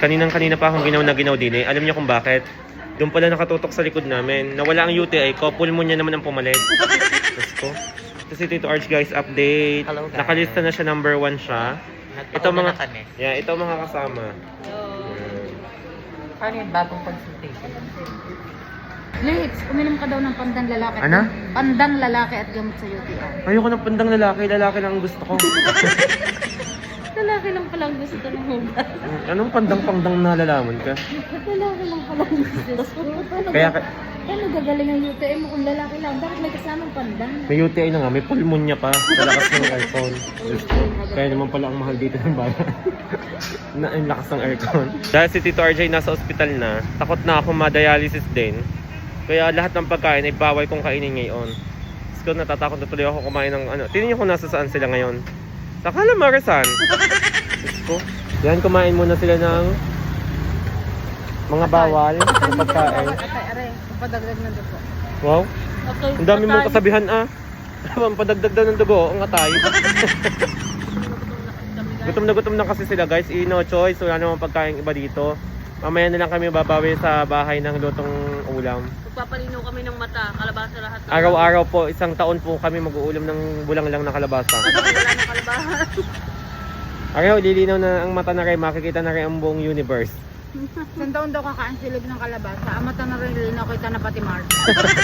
kaninang kanina pa akong ginaw na ginaw din eh. Alam niyo kung bakit? Doon pala nakatutok sa likod namin. Nawala ang UTI ko, pulmon niya naman ang pumalit. Diyos ko. Kasi Tito Arch guys, update. Hello, guys. Nakalista na siya number one siya. Ito mga, kami. yeah, ito mga kasama. Paano yung bagong consultation? Lips, uminom ka daw ng pandang lalaki. Ano? Pandang lalaki at gamot sa UTI. Ayoko ng pandang lalaki, lalaki lang ang gusto ko. Lalaki lang palang gusto ng hugas. Anong pandang-pandang nalalaman ka? Lalaki lang palang gusto. Kaya ga- paano gagaling ang UTI mo kung lalaki lang? Bakit may kasamang pandang? may UTI na nga, may pulmonya pa sa lakas ng aircon. Kaya naman pala ang mahal dito ng bayan. na ang lakas ng aircon. Dahil si Tito RJ nasa ospital na, takot na ako ma-dialysis din. Kaya lahat ng pagkain ay bawal kong kainin ngayon. Diyos ko, natatakot na tuloy ako kumain ng ano. Tingnan niyo kung nasa saan sila ngayon. Sa Calamarasan. Yan, kumain muna sila ng mga bawal na pagkain. Padagdag na dugo. Wow. Okay. Ang dami mong kasabihan ah. Ang padagdag daw ng dugo, ang atay. gutom na gutom na kasi sila guys, eh, no choice, wala namang pagkain iba dito. Mamaya na lang kami babawi sa bahay ng lutong ulam. Magpapalino kami ng mata, kalabasa lahat. ng- Araw-araw po, isang taon po kami mag-uulam ng bulang lang na kalabasa. Wala na kalabahan. Araw, lilinaw na ang mata na rin, makikita na rin ang buong universe. Isang taon daw kakaan silog ng kalabasa. Amata na rin linaw kita na pati Mars.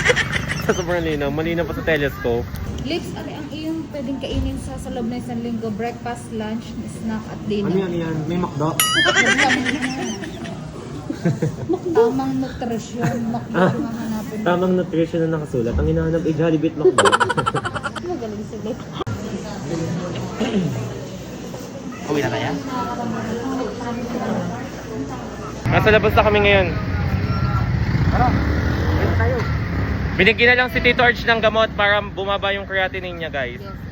sa sobrang linaw, malinaw pa sa telescope. Lips, ano ang iyong pwedeng kainin sa, sa loob na isang linggo? Breakfast, lunch, snack at dinner. yan? May makdo? Tamang nutrisyon. Makdo ang hanapin. Tamang nutrition na nakasulat. Ang hinahanap ay Jollibee at Makdo. Magaling si Lips. Uwi na kaya? Nasa labas na kami ngayon. Binigyan na lang si Tito Arch ng gamot para bumaba yung creatinine niya guys. Yes.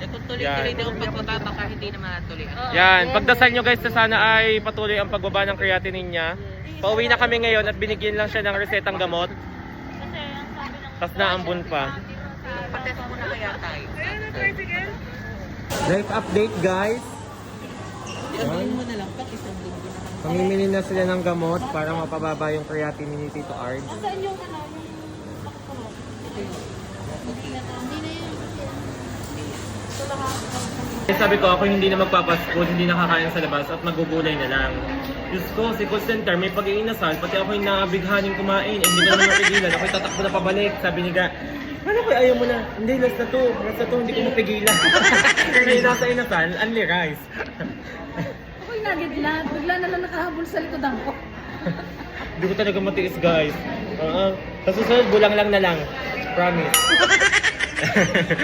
Eh, kung tuloy-tuloy Yan. daw ang pagbaba, baka hindi na matuloy. Oo. Yan, pagdasal nyo guys na sana ay patuloy ang pagbaba ng creatinine niya. Pauwi na kami ngayon at binigyan lang siya ng resetang gamot. Tapos naambun pa. Patest mo na kaya tayo. Life update guys. Gawin mo na lang, pati isang linggo na. Pamimili na sila ng gamot para mapababa yung creatinine ni Tito Arch. Saan yung ano? Eh, Sabi ko ako hindi na magpapaskood, hindi nakakain sa labas at magugulay na lang. Diyos ko, si call center may pag-iinasal, pati ako yung nabighaning kumain, eh, hindi ko naman mapigilan. Ako'y tatakbo na pabalik. Sabi ni Ga, ano ko ayaw mo na? Hindi, last na to. Last na to, hindi ko mapigilan. Kasi nasa inasal, only rice. Ako'y nagidlat. Bigla na lang nakahabol sa likodan ko. Hindi ko talaga matiis, guys. Oo. Sa susunod, bulang lang na lang. Promise.